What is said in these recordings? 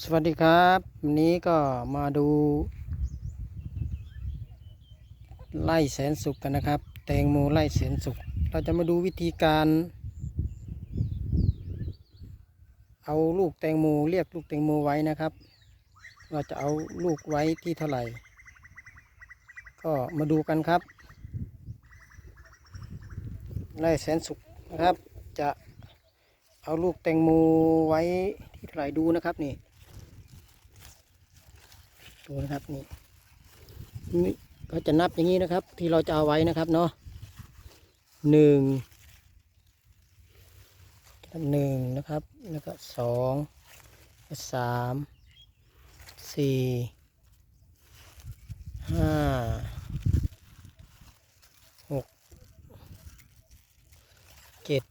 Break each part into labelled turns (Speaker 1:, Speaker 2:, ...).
Speaker 1: สวัสดีครับวันนี้ก็มาดู ไล่แสนสุกกันนะครับ แตงโมไล่แสนสุก เราจะมาดูวิธีการ เอาลูกแตงโมเรียกลูกแตงโมไว้นะครับ เราจะเอาลูกไว้ที่เท่าไหร่ ก็มาดูกันครับ ไล่แสนสุกนะครับจะเอาลูกแตงโมไว้ที่เท่าไหร่ดูนะครับนี่ ดูนะครับนี่นี่ก็จะนับอย่างนี้นะครับ ที่เราจะเอาไว้นะครับเนาะหนึ่งหนึ่งนะครับ แล้วก็สองสามสี่ห้าหกเจ็ด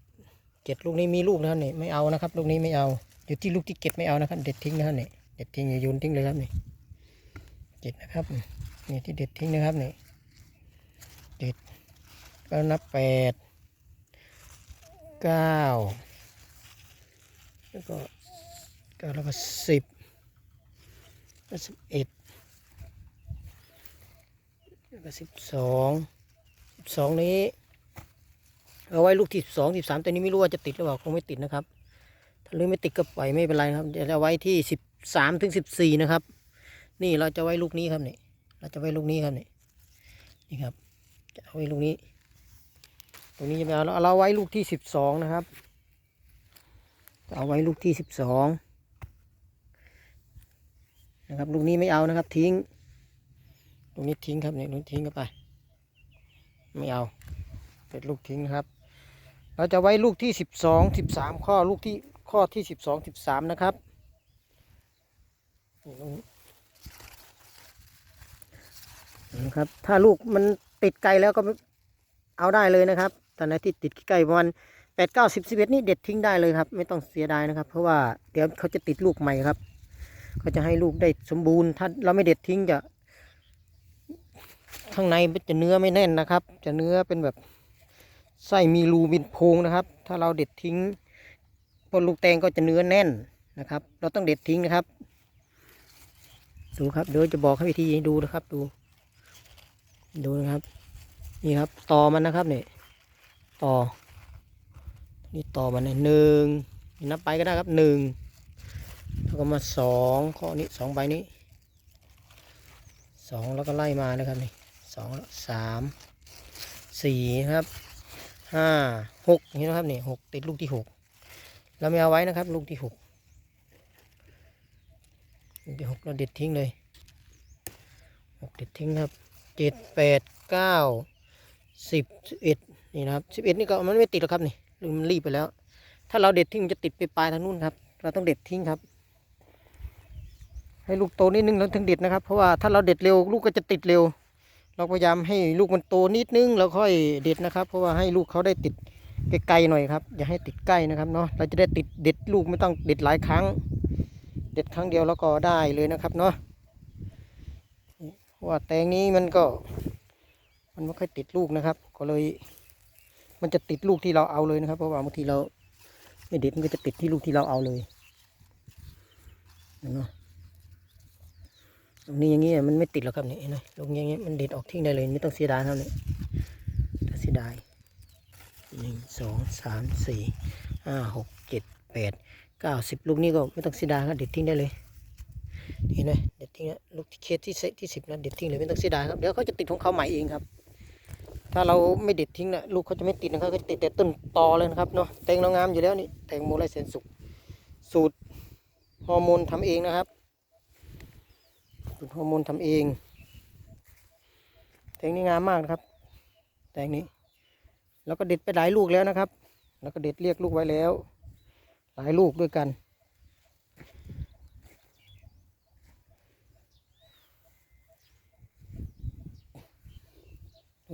Speaker 1: เจ็ดลูกนี้มีลูกนะครับนี่ไม่เอานะครับ ลูกนี้ไม่เอา อยู่ที่ลูกที่เก็บไม่เอานะครับ เด็ดทิ้งนะครับนี่เด็ดทิ้งอย่าโยนทิ้งเลยครับนี่ เจ็ดนะครับนี่ที่เด็ดทิ้งนะครับนี่เด็ดก็นับแปดเก้าแล้วก็เก้าแล้วก็สิบแล้วสิบเอ็ดแล้วก็สิบสองสิบสองนี้เอาไว้ลูกที่สิบสองสิบสามตัวนี้ไม่รู้ว่าจะติดหรือเปล่าคงไม่ติดนะครับ ถ้าลืมไม่ติดก็ปล่อยไม่เป็นไรครับจะเอาไว้ที่สิบสามถึงสิบสี่นะครับ นี่เราจะไว้ลูกนี้ครับนี่เราจะไว้ลูกนี้ครับนี่นี่ครับ จะเอาไว้ลูกนี้ ตรงนี้จะไม่เอาเราเราไว้ลูกที่สิบสองนะครับจะเอาไว้ลูกที่สิบสองนะครับลูกนี้ไม่เอานะครับ ทิ้งลูกนี้ทิ้งครับนี่ลูกทิ้งเข้าไป ไม่เอาเป็นลูกทิ้งนะครับ เราจะไว้ลูกที่สิบสองสิบสามข้อลูกที่ข้อที่สิบสองสิบสามนะครับ นะครับ ถ้าลูกมันติดไกลแล้วก็เอาได้เลยนะครับตอนไหนที่ติดใกล้ประมาณแปดเก้าสิบสิบเอ็ดนี่เด็ดทิ้งได้เลยครับ ไม่ต้องเสียดายนะครับ เพราะว่าเดี๋ยวเขาจะติดลูกใหม่ครับเขาจะให้ลูกได้สมบูรณ์ ถ้าเราไม่เด็ดทิ้งจะข้างในจะเนื้อไม่แน่นนะครับ จะเนื้อเป็นแบบไส้มีรูมีโพงนะครับ ถ้าเราเด็ดทิ้งพอลูกแตงก็จะเนื้อแน่นนะครับ เราต้องเด็ดทิ้งนะครับ ดูครับเดี๋ยวจะบอกให้วิธีดูนะครับดู ดูนะครับ นี่ครับต่อมันนะครับเนี่ยต่อ นี่ต่อมันเนี่ยหนึ่งนับไปก็ได้ครับหนึ่งแล้วก็มาสองข้อนี้สองใบนี้สองแล้วก็ไล่มานะครับนี่สองสามสี่นะครับห้าหกนี่นะครับนี่หกติดลูกที่หกเราไม่เอาไว้นะครับ ลูกที่หกลูกที่หกเราเด็ดทิ้งเลยหกเด็ดทิ้งครับ จ็ดแปดเก้าสิบสิบเอ็ดนี่นะครับสิบเอ็ดนี่ก็มันไม่ติดหรอกครับนี่มันรีบไปแล้ว ถ้าเราเด็ดทิ้งมันจะติดไปปลายทางนู้นครับ เราต้องเด็ดทิ้งครับ ให้ลูกโตนิดนึงแล้วถึงเด็ดนะครับ เพราะว่าถ้าเราเด็ดเร็วลูกก็จะติดเร็ว เราพยายามให้ลูกมันโตนิดนึงแล้วค่อยเด็ดนะครับ เพราะว่าให้ลูกเขาได้ติดไกลๆหน่อยครับอย่าให้ติดใกล้นะครับเนาะเราจะได้ติดเด็ดลูกไม่ต้องเด็ดหลายครั้ง เด็ดครั้งเดียวแล้วก็ได้เลยนะครับเนาะ ว่าแตงนี้มันก็ มันไม่ค่อยติดลูกนะครับ ก็เลย มันจะติดลูกที่เราเอาเลยนะครับ เพราะว่าบางทีเรา ไม่เด็ดมันก็จะติดที่ลูกที่เราเอาเลยเห็นไหมตรงนี้อย่างนี้มันไม่ติดหรอกครับนี่เห็นไหมลูกอย่างนี้มันเด็ดออกทิ้งได้เลยไม่ต้องเสียดายเท่านี้ถ้าเสียดายหนึ่งสองสามสี่ห้าหกเจ็ดแปดเก้าสิบลูกนี้ก็ไม่ต้องเสียดายครับเด็ดทิ้งได้เลย เห็นไหมเด็ดทิ้งนะลูกที่เคสที่ที่สิบนะเด็ดทิ้งเลยไม่ต้องเสียดายครับเดี๋ยวเขาจะติดของเขาใหม่เองครับ ถ้าเราไม่เด็ดทิ้งนะลูกเขาจะไม่ติดนะครับเขาจะติดแต่ต้นตอเลยนะครับเนาะแตงเรางามอยู่แล้วนี่แตงโมไรเซนสุกสูตรฮอร์โมนทำเองนะครับสูตรฮอร์โมนทำเอง แตงนี้งามมากนะครับ แตงนี้ แล้วก็เด็ดไปหลายลูกแล้วนะครับ แล้วก็เด็ดเรียกลูกไว้แล้ว หลายลูกด้วยกัน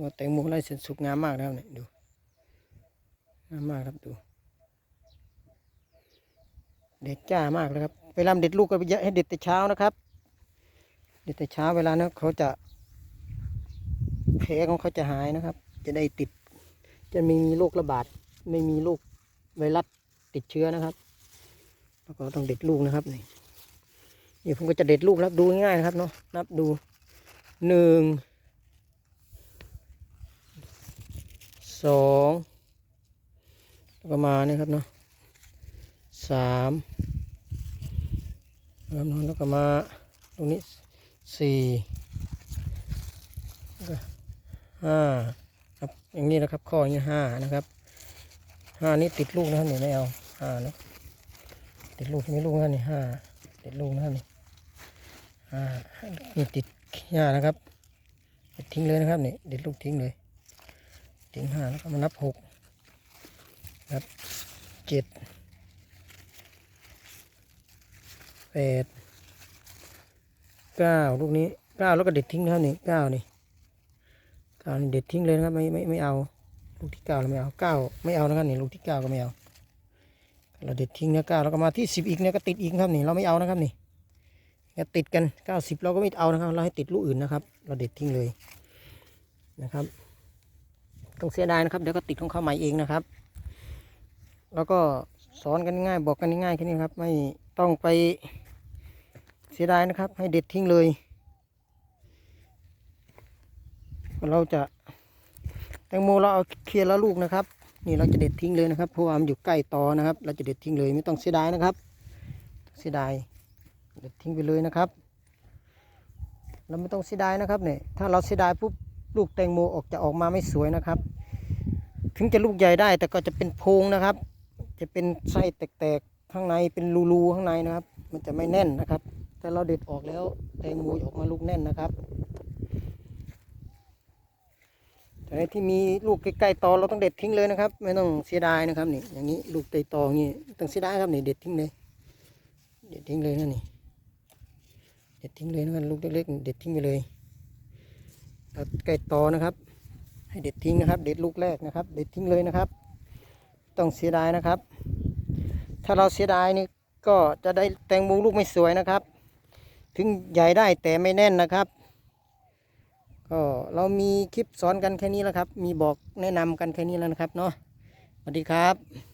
Speaker 1: ว่าแตงโมไร่เสร็จสุกงามมากนะครับเนี่ยดูงามมากครับดู เด็ดจ้ามากเลยครับเวลาเด็ดลูกก็อย่าให้เด็ดแต่เช้านะครับ เด็ดแต่เช้าเวลานั้นเขาจะแผลของเขาจะหายนะครับ จะได้ติด จะไม่มีโรคระบาด ไม่มีโรคไวรัสติดเชื้อนะครับ แล้วก็ต้องเด็ดลูกนะครับนี่นี่ผมก็จะเด็ดลูกแล้วดูง่ายๆนะครับเนาะนับดูหนึ่ง สองแล้วก็มาเนี่ยครับเนาะสามแล้วเนาะแล้วก็มาตรงนี้สี่ห้าครับอย่างนี้นะครับข้ออย่างนี้ห้านะครับห้านี่ติดลูกนะครับนี่ไม่เอาห้านะติดลูกไม่ลูกนะนี่ห้าติดลูกนะครับนี่ห้านี่ติดห้านะครับเด็ดทิ้งเลยนะครับนี่เด็ดลูกทิ้งเลย ทิ้งห้าแล้วก็มานับหกนับเจ็ดแปดเก้าลูกนี้เก้าแล้วก็เด็ดทิ้งนะครับนี่เก้านี่เก้านี่เด็ดทิ้งเลยนะครับไม่ไม่ไม่เอาลูกที่เก้าเราไม่เอาเก้าไม่เอานะครับนี่ลูกที่เก้าก็ไม่เอาเราเด็ดทิ้งนะเก้าแล้วก็มาที่สิบอีกเนี่ยก็ติดอีกครับนี่เราไม่เอานะครับนี่ติดกันเก้าสิบเราก็ไม่เอานะครับ เราให้ติดลูกอื่นนะครับ เราเด็ดทิ้งเลยนะครับ ต้องเสียดายนะครับเดี๋ยวก็ติดของเขาใหม่เองนะครับ แล้วก็สอนกันง่ายบอกกันง่ายแค่นี้ครับ ไม่ต้องไปเสียดายนะครับ ให้เด็ดทิ้งเลยเราจะแตงโมเราเอาเคลียร์แล้วลูกนะครับ นี่เราจะเด็ดทิ้งเลยนะครับเพราะว่ามันอยู่ใกล้ตอนะครับ เราจะเด็ดทิ้งเลยไม่ต้องเสียดายนะครับ เสียดายเด็ดทิ้งไปเลยนะครับ เราไม่ต้องเสียดายนะครับเนี่ยถ้าเราเสียดายปุ๊บ ลูกแตงโมออกจะออกมาไม่สวยนะครับ ถึงจะลูกใหญ่ได้แต่ก็จะเป็นโพงนะครับ จะเป็นไส้แตกๆข้างในเป็นรูๆข้างในนะครับ มันจะไม่แน่นนะครับ แต่เราเด็ดออกแล้วแตงโมออกมาลูกแน่นนะครับแต่ที่มีลูกใกล้ๆตอเราต้องเด็ดทิ้งเลยนะครับ ไม่ต้องเสียดายนะครับนี่อย่างนี้ลูกใต้ตออย่างนี้ต้องเสียดายครับนี่เด็ดทิ้งเลย เด็ดทิ้งเลยนะนี่เด็ดทิ้งเลยนะลูกเล็กๆเด็ดทิ้งไปเลย แล้วใกล้ตอนะครับ ให้เด็ดทิ้งนะครับ เด็ดลูกแรกนะครับ เด็ดทิ้งเลยนะครับ ต้องเสียดายนะครับ ถ้าเราเสียดายนี่ก็จะได้แตงโมลูกไม่สวยนะครับ ถึงใหญ่ได้แต่ไม่แน่นนะครับ ก็เรามีคลิปสอนกันแค่นี้แล้วครับ มีบอกแนะนำกันแค่นี้แล้วนะครับเนาะสวัสดีครับ